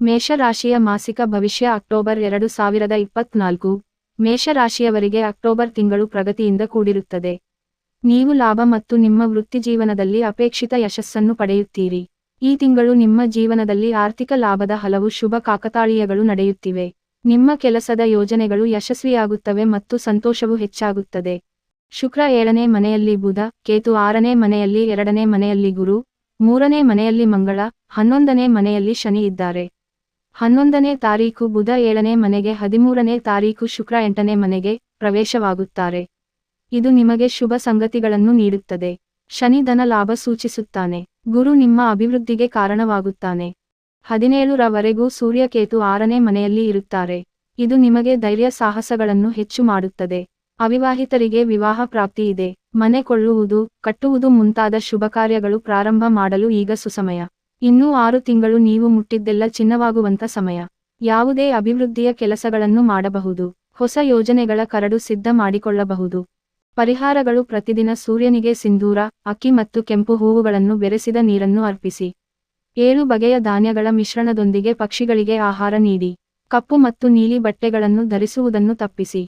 ಮೇಷರಾಶಿಯ ಮಾಸಿಕ ಭವಿಷ್ಯ ಅಕ್ಟೋಬರ್ ಎರಡು ಸಾವಿರದ ಇಪ್ಪತ್ನಾಲ್ಕು. ಮೇಷರಾಶಿಯವರಿಗೆ ಅಕ್ಟೋಬರ್ ತಿಂಗಳು ಪ್ರಗತಿಯಿಂದ ಕೂಡಿರುತ್ತದೆ. ನೀವು ಲಾಭ ಮತ್ತು ನಿಮ್ಮ ವೃತ್ತಿಜೀವನದಲ್ಲಿ ಅಪೇಕ್ಷಿತ ಯಶಸ್ಸನ್ನು ಪಡೆಯುತ್ತೀರಿ. ಈ ತಿಂಗಳು ನಿಮ್ಮ ಜೀವನದಲ್ಲಿ ಆರ್ಥಿಕ ಲಾಭದ ಹಲವು ಶುಭ ಕಾಕತಾಳೀಯಗಳು ನಡೆಯುತ್ತಿವೆ. ನಿಮ್ಮ ಕೆಲಸದ ಯೋಜನೆಗಳು ಯಶಸ್ವಿಯಾಗುತ್ತವೆ ಮತ್ತು ಸಂತೋಷವು ಹೆಚ್ಚಾಗುತ್ತದೆ. ಶುಕ್ರ ಏಳನೇ ಮನೆಯಲ್ಲಿ ಬುಧ, ಕೇತು ಆರನೇ ಮನೆಯಲ್ಲಿ ಎರಡನೇ ಮನೆಯಲ್ಲಿ ಗುರು, ಮೂರನೇ ಮನೆಯಲ್ಲಿ ಮಂಗಳ, ಹನ್ನೊಂದನೇ ಮನೆಯಲ್ಲಿ ಶನಿ ಇದ್ದಾರೆ. ಹನ್ನೊಂದನೇ ತಾರೀಕು ಬುಧ ಏಳನೇ ಮನೆಗೆ, ಹದಿಮೂರನೇ ತಾರೀಕು ಶುಕ್ರ ಎಂಟನೇ ಮನೆಗೆ ಪ್ರವೇಶವಾಗುತ್ತಾರೆ. ಇದು ನಿಮಗೆ ಶುಭ ಸಂಗತಿಗಳನ್ನು ನೀಡುತ್ತದೆ. ಶನಿ ಧನ ಲಾಭ ಸೂಚಿಸುತ್ತಾನೆ. ಗುರು ನಿಮ್ಮ ಅಭಿವೃದ್ಧಿಗೆ ಕಾರಣವಾಗುತ್ತಾನೆ. ಹದಿನೇಳರವರೆಗೂ ಸೂರ್ಯಕೇತು ಆರನೇ ಮನೆಯಲ್ಲಿ ಇರುತ್ತಾರೆ. ಇದು ನಿಮಗೆ ಧೈರ್ಯ ಸಾಹಸಗಳನ್ನು ಹೆಚ್ಚು ಮಾಡುತ್ತದೆ. ಅವಿವಾಹಿತರಿಗೆ ವಿವಾಹ ಪ್ರಾಪ್ತಿ ಇದೆ. ಮನೆ ಕೊಳ್ಳುವುದು, ಕಟ್ಟುವುದು ಮುಂತಾದ ಶುಭ ಕಾರ್ಯಗಳು ಪ್ರಾರಂಭ ಮಾಡಲು ಈಗ ಸುಸಮಯ. ಇನ್ನೂ ಆರು ತಿಂಗಳು ನೀವು ಮುಟ್ಟಿದ್ದೆಲ್ಲ ಚಿನ್ನವಾಗುವಂತ ಸಮಯ. ಯಾವುದೇ ಅಭಿವೃದ್ಧಿಯ ಕೆಲಸಗಳನ್ನು ಮಾಡಬಹುದು. ಹೊಸ ಯೋಜನೆಗಳ ಕರಡು ಸಿದ್ಧ ಮಾಡಿಕೊಳ್ಳಬಹುದು. ಪರಿಹಾರಗಳು ಪ್ರತಿದಿನ ಸೂರ್ಯನಿಗೆ ಸಿಂಧೂರ, ಅಕ್ಕಿ ಮತ್ತು ಕೆಂಪು ಹೂವುಗಳನ್ನು ಬೆರೆಸಿದ ನೀರನ್ನು ಅರ್ಪಿಸಿ. ಏಳು ಬಗೆಯ ಧಾನ್ಯಗಳ ಮಿಶ್ರಣದೊಂದಿಗೆ ಪಕ್ಷಿಗಳಿಗೆ ಆಹಾರ ನೀಡಿ. ಕಪ್ಪು ಮತ್ತು ನೀಲಿ ಬಟ್ಟೆಗಳನ್ನು ಧರಿಸುವುದನ್ನು ತಪ್ಪಿಸಿ.